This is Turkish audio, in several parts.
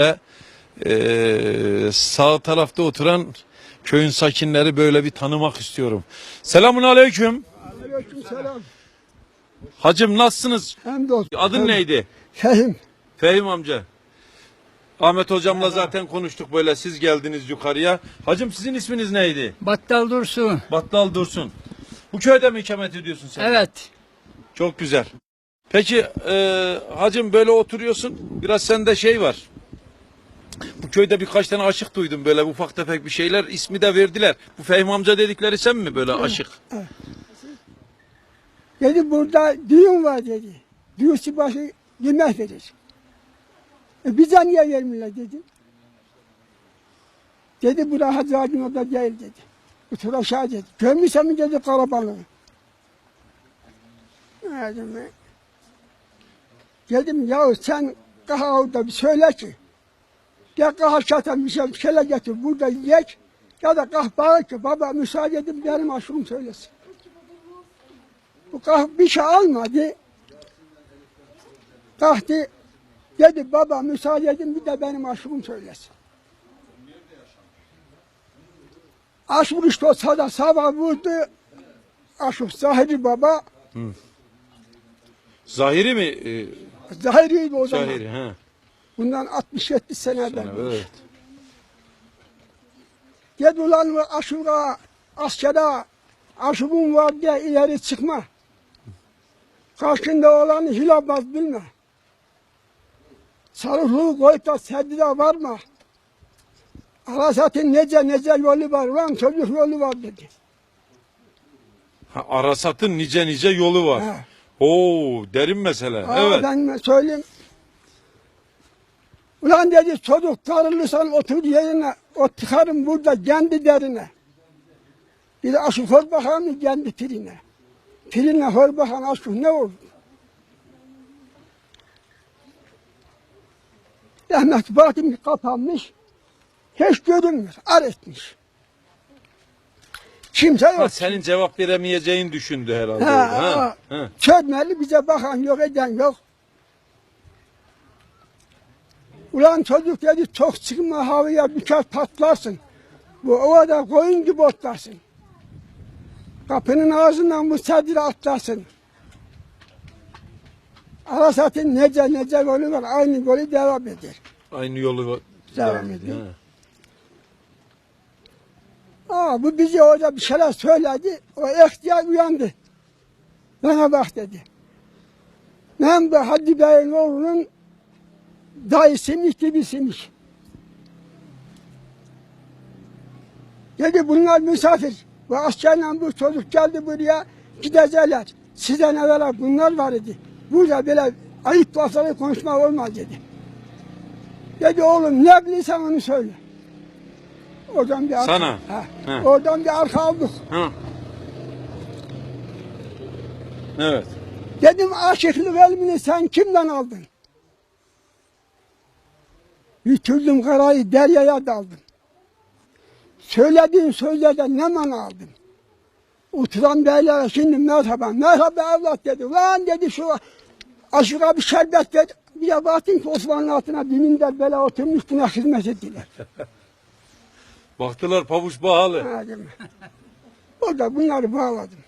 Ve eee, sağ tarafta oturan köyün sakinleri böyle bir tanımak istiyorum. Selamun aleyküm. Aleykümselam. Hacım nasılsınız? Hamdolsun. Adın neydi? Fehim. Fehim amca. Ahmet hocamla zaten konuştuk böyle siz geldiniz yukarıya. Hacım sizin isminiz neydi? Battal Dursun. Battal Dursun. Bu köyde mi ikamet ediyorsun sen? Evet. Çok güzel. Peki eee hacım böyle oturuyorsun. Biraz sende şey var. Bu köyde birkaç tane aşık duydum böyle ufak tefek bir şeyler. ismi de verdiler. Bu Fehmi amca dedikleri sen mi böyle aşık? Dedi burada düğün var dedi. Düğünsü başı yemek verir. E bize niye vermiyorlar dedi. Dedi bura Hacı Ağacın orada değil dedi. Otur aşağı dedi. Görmüşsem mi dedi karabalığı. Dedim, Dedim ya sen kaha orada bir söyle ki. Ya kaha şatan bir şey, bir şeyler getir burada yiyek. Ya da kah bağır ki baba müsaade edin benim aşkım söylesin. Bu kah bir şey almadı. Kalktı. Dedi baba müsaade edin bir de benim aşkım söylesin. Aşk işte sada sabah vurdu. Aşık Zahiri baba. Zahiri mi? Eee, Zahiri'ydi o zaman. Zahiri. He. Bundan 60-70 sene evvel. Evet. Dedi ulan aşura, askere, aşığın var diye ileri çıkma. Karşında olanı hilabaz bilme. Sarıklığı koyup da seddide varma. Arasatın nece nece yolu var, lan çocuk yolu var dedi. Ha, Arasat'ın nice nice yolu var. Ha. Oo derin mesele. Aa, evet. Ben söyleyeyim. Ulan dedi çocuk darılırsan otur yerine, o tıkarım burada kendi derine. Bir de aşık hor bakalım kendi pirine. Pirine hor bakan aşık ne olur? Rahmet baktım ki kapanmış. Hiç görünmüyor. Ar etmiş. Kimse Ha, yok. senin cevap veremeyeceğini düşündü herhalde. Ha, Ha, ha. ha. Çözmeli bize bakan yok eden yok. Ulan çocuk dedi çok çıkma havaya bir kez patlarsın. Bu ovada koyun gibi otlarsın. Kapının ağzından bu sedire atlarsın. Arasatın nece nece golü var aynı golü devam eder. Aynı yolu Devam ediyor. Ha. Aa, bu bize orada bir şeyler söyledi. O ihtiyar uyandı. Bana bak dedi. Ben bu Hacı Bey'in oğlunun dayısıymış gibisiymiş. Dedi bunlar misafir. Bu askerle bu çocuk geldi buraya gidecekler. Sizden evvela bunlar var idi. Burada böyle ayıp lafları konuşmak olmaz dedi. Dedi oğlum ne bilirsen onu söyle. Oradan bir arka, Sana? Ha, Ha. Oradan bir arka aldık. Ha. Evet. Dedim aşıklık ilmini sen kimden aldın? Bitirdim karayı deryaya daldım. Söylediğin sözlerden ne mana aldın? Oturan beylere şimdi merhaba, merhaba evlat dedi. Lan dedi şu aşığa bir şerbet ver. Bir de baktım ki Osmanlı altına dininden böyle oturmuş buna hizmet ettiler. Baktılar pavuç pahalı. Ha. Orada bunları bağladım.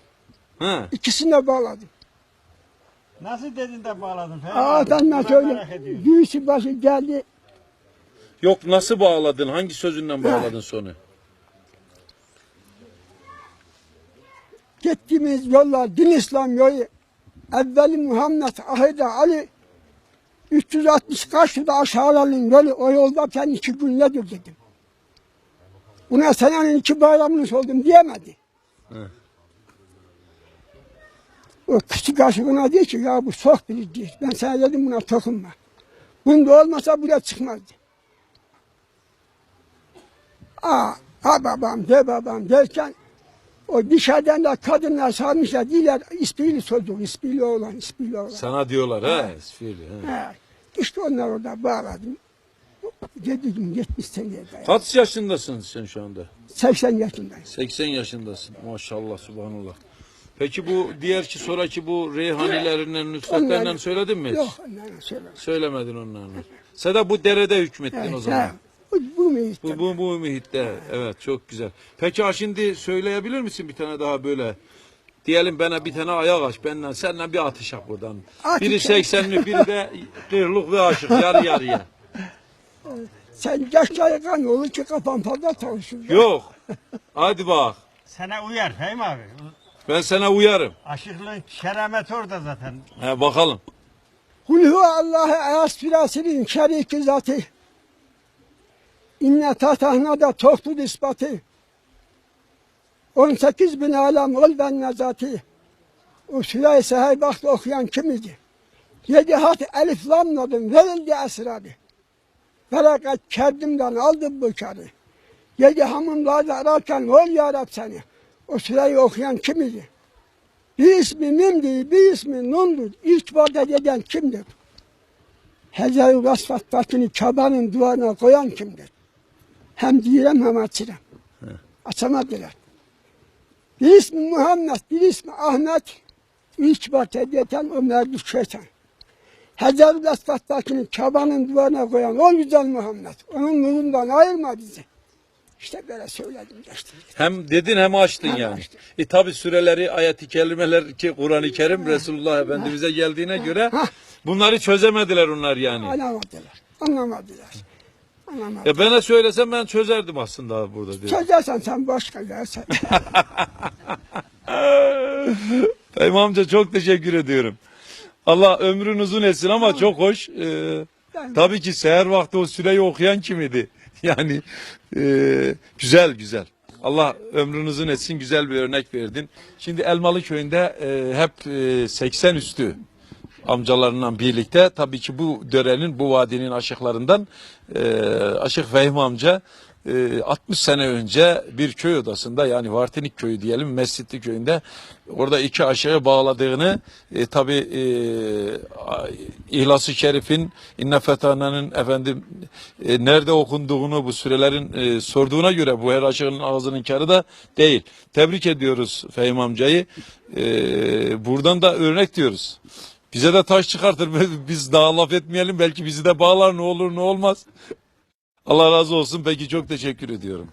Ha. İkisini de bağladım. Nasıl dedin de bağladın? Aa, ben merak ediyorum. Büyüsü başı geldi. Yok nasıl bağladın? Hangi sözünden bağladın sonu? Gittiğimiz yollar din İslam yolu. Evveli Muhammed, ahirde Ali. 360 kaç yılda aşağıların yolu. O yolda sen iki gün nedir dedim. Buna senenin iki bayramını oldum diyemedi. Hı. O küçük aşığına diyor ki ya bu sok biri diyor. Ben sana dedim buna dokunma. Bunda olmasa buraya çıkmazdı. Aa, ha babam de babam derken o dışarıdan da kadınlar sarmışlar diyorlar ispili çocuk, ispili oğlan, ispili oğlan. Sana diyorlar ha. Ha. Ha, işte onlar orada bağladım. Dedim 70 seneye dayandı. Kaç yaşındasın sen şu anda? 80 yaşındayım. 80 yaşındasın. Maşallah subhanallah. Peki bu diğer ki sonraki bu reyhanilerinden, nüsretlerinden söyledin mi hiç? Yok onlara söylemem. Söylemedin onlarla. Sen de bu derede hükmettin Evet, o zaman. he. Bu, bu mühit. Bu, bu, bu mühitte. Evet çok güzel. Peki ha şimdi söyleyebilir misin bir tane daha böyle? Diyelim bana bir tane ayak aç. Benden seninle bir atışak buradan. At biri içeri. 80'lik biri de kırlık ve aşık yarı yarıya. Sen yaşça yakan olur ki kafan fazla çalışıyor. Yok. Hadi bak. Sana uyar Fehmi abi. Ben sana uyarım. Aşıklığın kerameti orada zaten. He, bakalım. Kul huve Allah'ı aspirasinin şeriki zatı. İnne tatahna da toktur ispatı. 18 bin alem ol ben nezati. O süre-i seher vakti okuyan kim idi? Yedi hat elif lamladım verildi esrarı. Berakat kerdimden aldım bu karı. Yedi hamamlarda ararken ol ya Rab seni. O süreyi okuyan kim idi? Bir ismi mimdi, bir ismi nundur. İlk vadet eden kimdir? Hezar-ı Vasfat'takini Kabe'nin duvarına koyan kimdir? Hem direm hem açırım. Açamadılar. Bir ismi Muhammed, bir ismi Ahmet. Eden o merdük şeytan. Hezar-ı Vasfat'takini Kabe'nin duvarına koyan o güzel Muhammed. Onun nurundan ayırma bizi. İşte böyle söyledim geçtim. Hem dedin hem açtın Hem yani. açtım. E tabi süreleri, ayet-i kerimeler ki Kur'an-ı Kerim Resulullah Efendimiz'e geldiğine göre bunları çözemediler onlar yani. Anlamadılar. Anlamadılar. Anlamadılar. Ya bana söylesem ben çözerdim aslında burada diyor. Çözersen sen başka yersen. Fehmi amca çok teşekkür ediyorum. Allah ömrün uzun etsin ama çok hoş. Ee, tabii ki seher vakti o süreyi okuyan kim idi? Yani e, güzel güzel. Allah ömrün uzun etsin güzel bir örnek verdin. Şimdi Elmalı köyünde e, hep e, 80 üstü amcalarından birlikte tabii ki bu dörenin bu vadinin aşıklarından e, Aşık Fehmi amca e, 60 sene önce bir köy odasında yani Vartinik köyü diyelim Mescitli köyünde orada iki aşığı bağladığını e, tabii e, İhlas-ı Şerif'in İnne Fethana'nın efendim e, nerede okunduğunu bu sürelerin e, sorduğuna göre bu her aşığın ağzının karı da değil. Tebrik ediyoruz Fehmi amcayı. E, buradan da örnek diyoruz. Bize de taş çıkartır. Biz daha laf etmeyelim. Belki bizi de bağlar ne olur ne olmaz. Allah razı olsun. Peki çok teşekkür ediyorum.